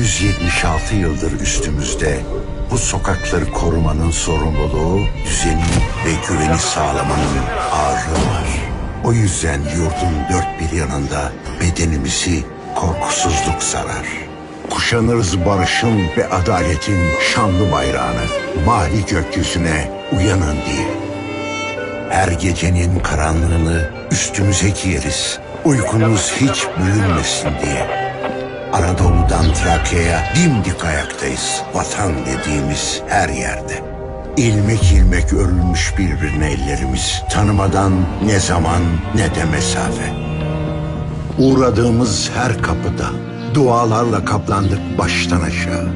176 yıldır üstümüzde bu sokakları korumanın sorumluluğu, düzeni ve güveni sağlamanın ağırlığı var. O yüzden yurdun dört bir yanında bedenimizi korkusuzluk sarar. Kuşanırız barışın ve adaletin şanlı bayrağını, mavi gökyüzüne uyanın diye. Her gecenin karanlığını üstümüze giyeriz. Uykunuz hiç bölünmesin diye. Anadolu'dan Trakya'ya dimdik ayaktayız. Vatan dediğimiz her yerde. İlmek ilmek örülmüş birbirine ellerimiz. Tanımadan ne zaman ne de mesafe. Uğradığımız her kapıda dualarla kaplandık baştan aşağı.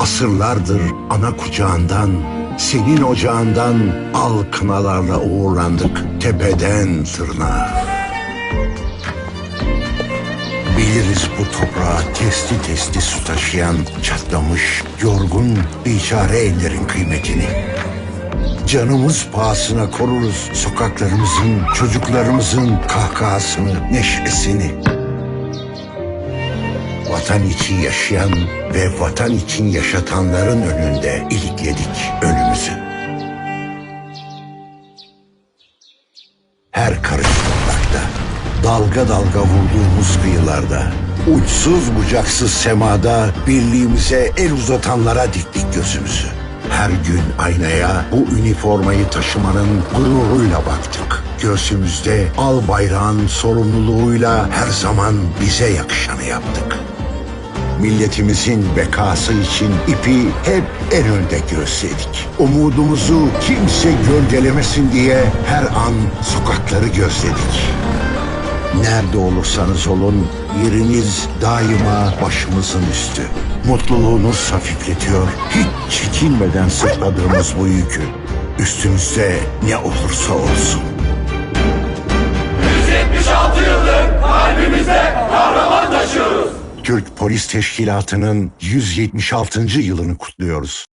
Asırlardır ana kucağından, senin ocağından al kınalarla uğurlandık tepeden tırnağa. Biliriz bu toprağa testi testi su taşıyan, çatlamış, yorgun, biçare ellerin kıymetini. Canımız pahasına koruruz sokaklarımızın, çocuklarımızın kahkahasını, neşesini. Vatan için yaşayan ve vatan için yaşatanların önünde ilikledik önümüzü. Her karış dalga dalga vurduğumuz kıyılarda, uçsuz bucaksız semada birliğimize el uzatanlara diktik gözümüzü. Her gün aynaya bu üniformayı taşımanın gururuyla baktık. Göğsümüzde al bayrağın sorumluluğuyla her zaman bize yakışanı yaptık. Milletimizin bekası için ipi hep en önde göğüsledik. Umudumuzu kimse gölgelemesin diye her an sokakları gözledik. Nerede olursanız olun yeriniz daima başımızın üstü. Mutluluğunuz hafifletiyor. Hiç çekinmeden sırtladığımız bu yükü. Üstümüzde ne olursa olsun. 176 yıldır kalbimizde kahraman taşıyoruz. Türk Polis Teşkilatı'nın 176. yılını kutluyoruz.